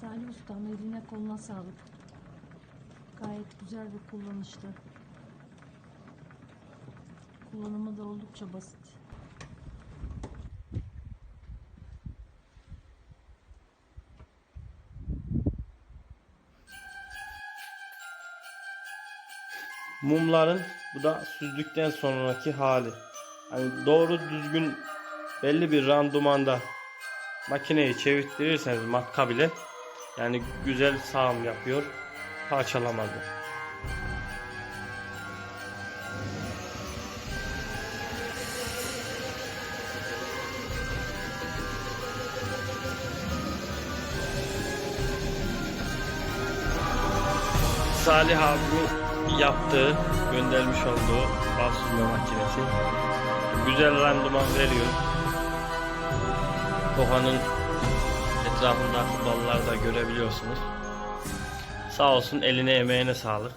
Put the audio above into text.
Salih Usta'nın eline koluna sağlık. Gayet güzel ve kullanışlı. Kullanımı da oldukça basit. Mumların bu da süzdükten sonraki hali. Hani doğru düzgün belli bir randumanda makineyi çevirtirirseniz matka bile yani güzel sağım yapıyor. Parçalamadı. Salih abi yaptığı, göndermiş olduğu bal makinesi güzel randıman veriyor. Kohanın etrafındaki balları da görebiliyorsunuz. Sağ olsun eline emeğine sağlık.